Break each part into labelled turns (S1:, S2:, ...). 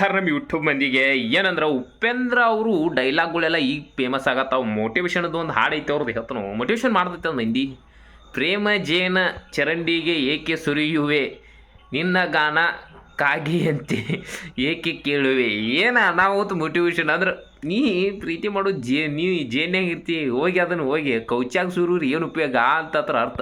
S1: ನಮಸ್ಕಾರ ನಮ್ಮ ಯೂಟ್ಯೂಬ್ ಮಂದಿಗೆ ಏನಂದ್ರೆ ಉಪೇಂದ್ರ ಅವರು ಡೈಲಾಗ್ಗಳೆಲ್ಲ ಈಗ ಫೇಮಸ್ ಆಗತ್ತಾವ. ಮೋಟಿವೇಶನ್ದು ಒಂದು ಹಾಡು ಐತೆ ಅವ್ರದ್ದು ಹೇಳ್ತಾನು. ಮೋಟಿವೇಶನ್ ಮಾಡ್ತೈತೆ ಮಂದಿ. ಪ್ರೇಮ ಜೇನ ಚರಂಡಿಗೆ ಏಕೆ ಸುರಿಯುವೆ? ನಿನ್ನ ಗಾನ ಕಾಗಿಯಂತೆ ಏಕೆ ಕೇಳುವೆ? ಏನ ಅನಾಹುತ ಮೋಟಿವೇಶನ್ ಅಂದ್ರೆ ನೀ ಪ್ರೀತಿ ಮಾಡೋ ಜೇ, ನೀ ಜೇನ್ಯಾಗ ಇರ್ತಿ, ಹೋಗಿ ಅದನ್ನು ಹೋಗಿ, ಕೌಚಾಗಿ ಸುರೂರಿ ಏನು ಉಪಯೋಗ ಅಂತ ಅರ್ಥ.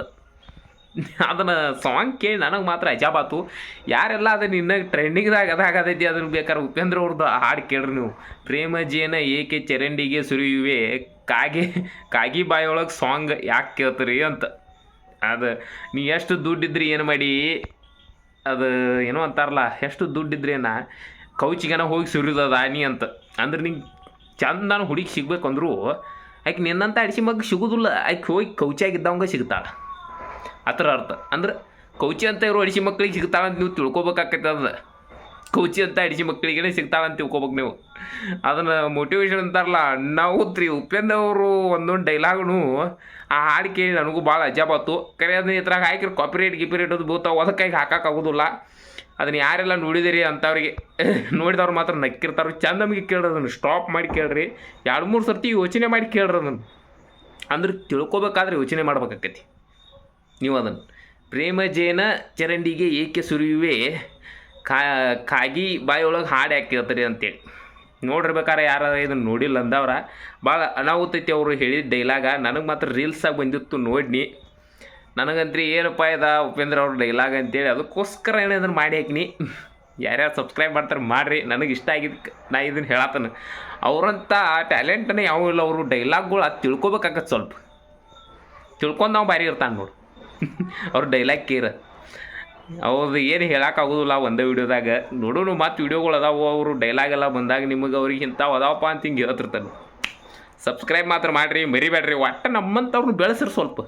S1: ಅದನ್ನು ಸಾಂಗ್ ಕೇಳಿ ನನಗೆ ಮಾತ್ರ ಅಜಾಬಾತು ಯಾರೆಲ್ಲ ಅದು ಇನ್ನ ಟ್ರೆಂಡಿಂಗ್ದಾಗ ಅದಾಗದೈತಿ ಅದನ್ನು ಬೇಕಾದ್ರೆ ಉಪೇಂದ್ರ ಅವ್ರದ್ದು ಹಾಡು ಕೇಳ್ರಿ ನೀವು. ಪ್ರೇಮ ಜೇನ ಏಕೆ ಚರಂಡಿಗೆ ಸುರಿಯುವೆ? ಕಾಗೆ, ಕಾಗಿ ಬಾಯಿಯೊಳಗೆ ಸಾಂಗ್ ಯಾಕೆ ಕೇಳ್ತೀರಿ ಅಂತ. ಅದು, ನೀ ಎಷ್ಟು ದುಡ್ಡಿದ್ರಿ ಏನು ಮಾಡಿ? ಅದು ಏನೋ ಅಂತಾರಲ್ಲ, ಎಷ್ಟು ದುಡ್ಡಿದ್ರೇನ ಕೌಚಿಗೆನ ಹೋಗಿ ಸುರಿದದ ನೀ ಅಂತ. ಅಂದ್ರೆ ನಿಂಗೆ ಚಂದನ ಹುಡುಗಿ ಸಿಗ್ಬೇಕು ಅಂದ್ರು ಆಕೆ ನಿನ್ನಂತ ಅಡಿಸಿ ಮಗ ಸಿಗುದಿಲ್ಲ. ಆಕೆ ಹೋಗಿ ಕೌಚಾಗಿದ್ದವಂಗ ಸಿಗ್ತಾಳೆ. ಆ ಅರ್ಥ. ಅಂದ್ರೆ ಕೌಚಿ ಅಂತ ಇರೋ ಅಡಿಸಿ ಮಕ್ಳಿಗೆ ಸಿಗ್ತಾವಂತ ನೀವು ತಿಳ್ಕೊಬೇಕಾಗತ್ತೆ ಅದ. ಕೌಚಿ ಅಂತ ಅಡಿಸಿ ಮಕ್ಕಳಿಗೆ ಅಂತ ತಿಳ್ಕೊಬೇಕು ನೀವು. ಅದನ್ನು ಮೋಟಿವೇಶನ್ ಅಂತಾರಲ್ಲ, ನಾವು ತ್ರಿ ಉಪೇಂದ್ರ ಅವರು ಒಂದೊಂದು ಡೈಲಾಗ್ನು ಆ ಹಾಡು ಕೇಳಿ ನನಗೂ ಭಾಳ ಅಜಾಬಾತು ಕರೆ ಅದನ್ನ ಇದ್ರಾಗ ಹಾಕಿರೋ ಕಾಪಿರೇಟ್ ಗಿಪಿರೇಟ್ ಅದು ಬೀಳ್ತಾವೆ. ಅದಕ್ಕಾಗಿ ಹಾಕೋಕ್ಕಾಗೋದಿಲ್ಲ ಅದನ್ನು ಯಾರೆಲ್ಲ ನೋಡಿದಿರಿ ಅಂಥವ್ರಿಗೆ ನೋಡಿದವ್ರು ಮಾತ್ರ ನಕ್ಕಿರ್ತಾರೆ. ಚಂದ ನಮಗೆ ಕೇಳ್ರಿ ಅದನ್ನು. ಸ್ಟಾಪ್ ಮಾಡಿ ಕೇಳ್ರಿ. ಎರಡು ಮೂರು ಸರ್ತಿ ಯೋಚನೆ ಮಾಡಿ ಕೇಳ್ರಿ ಅದನ್ನು. ಅಂದ್ರೆ ತಿಳ್ಕೊಬೇಕಾದ್ರೆ ಯೋಚನೆ ಮಾಡ್ಬೇಕಾಕೈತಿ. ನೀವು ಅದನ್ನು ಪ್ರೇಮಜೇನ ಚರಂಡಿಗೆ ಏಕೆ ಸುರಿಯುವೆ? ಕಾಗಿ ಬಾಯಿಯೊಳಗೆ ಹಾಡು ಹಾಕಿರ್ತಾರೆ ಅಂತೇಳಿ. ನೋಡಿರ್ಬೇಕಾರೆ ಯಾರು ಇದನ್ನು ನೋಡಿಲ್ಲ ಅಂದವ್ರ. ಭಾಳ ಅನಾಹುತೈತಿ ಅವರು ಹೇಳಿದ ಡೈಲಾಗ ನನಗೆ ಮಾತ್ರ ರೀಲ್ಸಾಗಿ ಬಂದಿತ್ತು ನೋಡ್ನಿ. ನನಗಂತ್ರಿ ಏನಪ್ಪ ಇದ ಉಪೇಂದ್ರ ಅವ್ರ ಡೈಲಾಗ್ ಅಂತೇಳಿ ಅದಕ್ಕೋಸ್ಕರ ಏನಾದ್ರು ಮಾಡಿ ಹಾಕಿನಿ. ಯಾರ್ಯಾರು ಸಬ್ಸ್ಕ್ರೈಬ್ ಮಾಡ್ತಾರೆ ಮಾಡಿರಿ. ನನಗೆ ಇಷ್ಟ ಆಗಿದ್ದು ನಾ ಇದನ್ನು ಹೇಳತ್ತನ ಅವರಂಥ ಟ್ಯಾಲೆಂಟನೇ ಯಾವ ಇಲ್ಲ. ಅವರು ಡೈಲಾಗ್ಗಳು ಅದು ತಿಳ್ಕೊಬೇಕಾಗತ್ತೆ ಸ್ವಲ್ಪ. ತಿಳ್ಕೊಂಡು ನಾವು ಬಾರಿ ಇರ್ತಾನೆ ನೋಡು. ಅವ್ರ ಡೈಲಾಗ್ ಕೇರ. ಅವ್ರದ್ದು ಏನು ಹೇಳೋಕ್ಕಾಗೋದಿಲ್ಲ ಒಂದೇ ವಿಡಿಯೋದಾಗ. ನೋಡೋಣ ಮತ್ತು ವೀಡಿಯೋಗಳು ಅದಾವು, ಅವರು ಡೈಲಾಗ್ ಎಲ್ಲ ಬಂದಾಗ ನಿಮಗೆ ಅವ್ರಿಗೆ ಇಂಥವು ಅದಾವಪ್ಪ ಅಂತ ಹಿಂಗೆ ಹೇಳ್ತಿರ್ತಾನೆ. ಸಬ್ಸ್ಕ್ರೈಬ್ ಮಾತ್ರ ಮಾಡಿರಿ, ಮರಿಬೇಡ್ರಿ, ಒಟ್ಟು ನಮ್ಮಂಥವ್ರನ್ನ ಬೆಳೆಸ್ರಿ ಸ್ವಲ್ಪ.